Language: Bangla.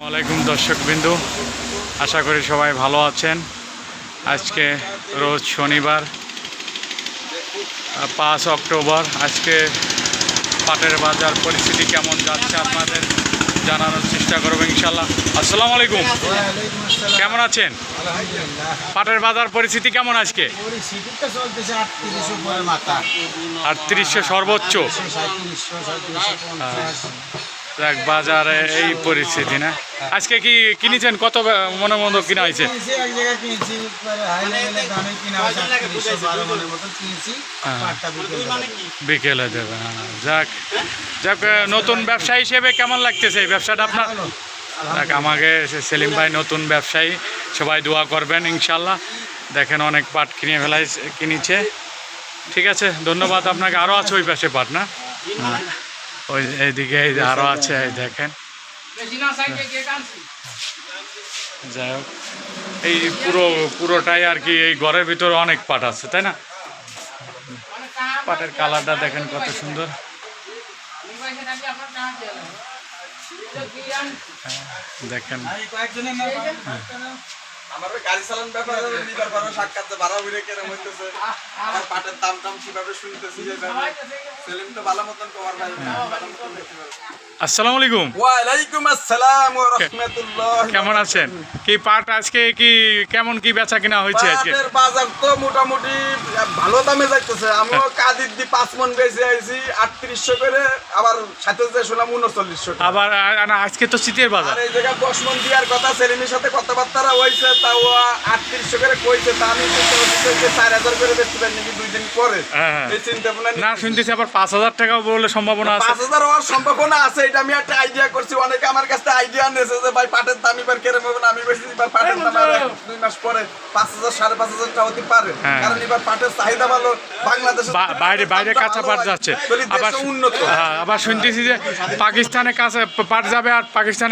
ওয়ালাইকুম দর্শক বিন্দু আশা করি সবাই ভালো আছেন। আজকে রোজ শনিবার পাঁচ অক্টোবর। আজকে পাটের বাজার পরিস্থিতি কেমন যাচ্ছে আপনাদের জানানোর চেষ্টা করব ইনশাল্লাহ আসসালামু আলাইকুম। কেমন আছেন? পাটের বাজার পরিস্থিতি কেমন আজকে? আটত্রিশশো সর্বোচ্চ। দেখ বাজারে এই পরিস্থিতি না? আজকে কি কিনেছেন? কত মনে মতো কিনা হয়েছে কিনছি হ্যাঁ। বিকেলে দেবে। হ্যাঁ। যাক যাক নতুন ব্যবসা হিসেবে কেমন লাগতেছে এই ব্যবসাটা আপনার? যাক আমাকে সেলিম ভাই নতুন ব্যবসায়ী সবাই দোয়া করবেন ইনশাল্লাহ দেখেন অনেক পাট কিনে ফেলাই কিনেছে। ঠিক আছে ধন্যবাদ আপনাকে আরও আছে ওই পাশে পাট না। ওই এইদিকে এই আরও আছে দেখেন। যাই হোক, এই পুরো পুরোটাই আর কি এই ঘরের ভিতরে অনেক পাট আছে, তাই না? পাটের কালারটা দেখেন কত সুন্দর। দেখেন। নাম আমার গাড়ি চালান ব্যাপারে লিভার বারো সাক্ষাৎ বাড়া হইলে কেরম হইতেছে? আমার পাটের দাম টাম কীভাবে শুনতেছি যে সেলিম তো ভালো মতন কমার ভাই ভালো মতন দেখতে আলাইকুম আসসালাম ওয়া রাহমাতুল্লাহ কেমন আছেন? কি পাট আজকে কি কেমন কি বেচা কিনা হয়েছে আজকে? পাটের বাজার তো মোটামুটি ভালো দামে যাইতেছে। আমিও কাদির দি পাঁচ মন বেশি আইছি আটত্রিশশো করে আবার সাথে যে শুনলাম উনচল্লিশশো আবার আজকে তো শীতের বাজার। আর এই জায়গায় দশ মন দেওয়ার কথা সেলিমের সাথে কথাবার্তা হয়েছে তাও আটত্রিশশো করে কইছে তা আমি চার হাজার করে বেচতে পারি নাকি দুই দিন পরে। হ্যাঁ, হ্যাঁ। এই চিন্তা ভাবনা না শুনতেছি আবার পাঁচ হাজার টাকা বলে সম্ভাবনা আছে। পাঁচ হাজার হওয়ার সম্ভাবনা আছে এটা আমি একটা আইডিয়া করছি। অনেকে আমার কাছে আইডিয়া নিয়েছে যে ভাই পাটের দাম এবার কেরম হবে না? আমি বেশি এবার পাটের দাম দুই মাস পরে পাঁচ হাজার সাড়ে পাঁচ হাজার টাকা হতে পারে। হ্যাঁ। কারণ এবার পাটের চাহিদা ভালো বাংলাদেশে বাইরে বাইরে কাঁচা পাট যাচ্ছে। আবার উন্নত। হ্যাঁ, আবার শুনতেছি যে পাকিস্তানে কাঁচা পাট যাবে আর পাকিস্তান